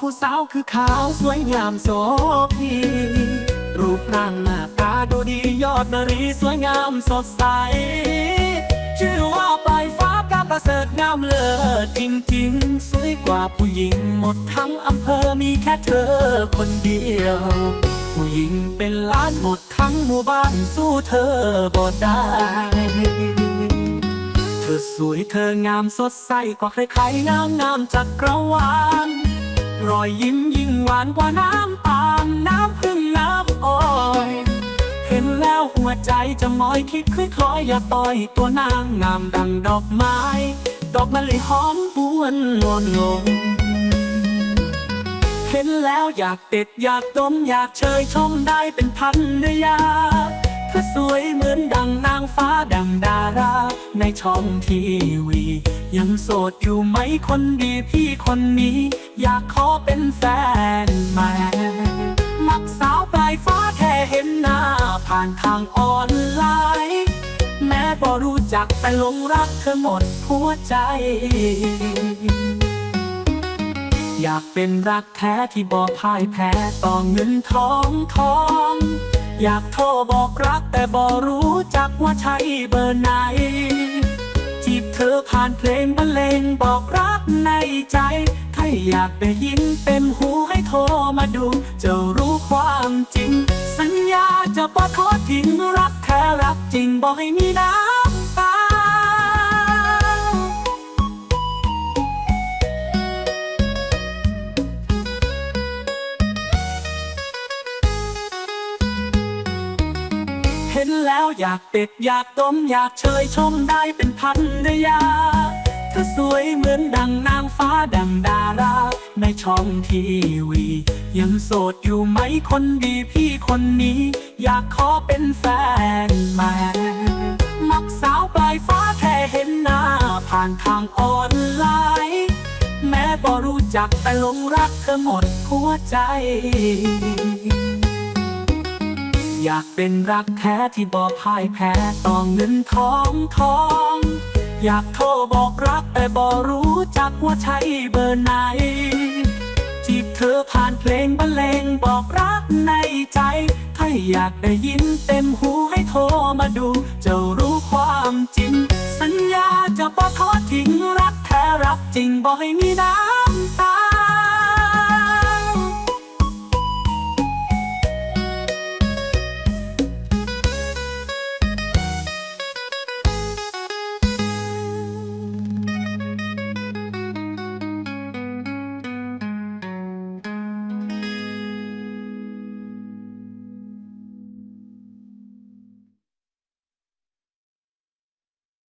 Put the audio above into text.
ผู้สาวคือขาวสวยงามโสพีรูปร่างหน้าตาดูดียอดนารีสวยงามสดใส ชื่อว่าปลายฟ้าการประเสริฐงามเลิศจริงๆ สวยกว่าผู้หญิงหมดทั้งอำเภอมีแค่เธอคนเดียว ผู้หญิงเป็นล้านหมดทั้งหมู่บ้านสู้เธอบ่ได้เธอสวยเธองามสดใสกว่าใครๆงามงามจักรวาล รอยยิ้มยิ่งหวานกว่าน้ำตาลน้ำพึ่งน้ำอ้อยเห็นแล้วหัวใจจะมอยคิดค่อยคล้อยอย่าต่อยตัวนางงามดังดอกไม้ ดอกมะลิหอมหวนงนงงเห็นแล้วอยากเด็ดอยากดมอยากเชยชมได้เป็นพันเนยาเธอสวยเหมือนดังนางฟ้าดังดาราในช่องทีวี ยังโสดอยู่ไหมคนดีพี่คนนี้ อยากขอเป็นแฟนใหม่มักสาวปลายฟ้าแค่เห็นหน้า ผ่านทางออนไลน์ แม้บ่รู้จักแต่หลงรักเธอหมดหัวใจ อยากเป็นรักแท้ที่บอพ่ายแพ้ต่อเงินทองทอง อยากโทรบอกรักแต่บ่รู้จักว่าใช่เบอร์ไหน เธอผ่านเพลงบรรเลงบอกรักในใจ ถ้าอยากได้ยินเต็มหูให้โทรมาดู จะรู้ความจริง สัญญาจะบ่ทอดทิ้งรักแท้รักจริงบอกให้มีน้ำตาเห็นแล้วอยากเด็ดอยากดมอยากเชยชมได้เป็น พันเนยาเธอสวยเหมือนดังนางฟ้าดังดารา ในช่องทีวี ยังโสดอยู่ไหมคนดีพี่คนนี้ อยากขอเป็นแฟนใหม่มักสาวปลายฟ้าแค่เห็นหน้า ผ่านทางออนไลน์ แม้บ่รู้จักแต่หลงรักเธอหมดหัวใจ อยากเป็นรักแท้ที่บอกพ่ายแพ้ต่อเงินทองทอง อยากโทรบอกรักแต่บ่รู้จักว่าใช่เบอร์ไหน จีบเธอผ่านเพลงบรรเลงบอกรักในใจถ้าอยากได้ยินเต็มหูให้โทรมาดู จะรู้ความจริง สัญญาจะบ่ทอดทิ้งรักแท้รักจริงบอกให้มีน้ำตา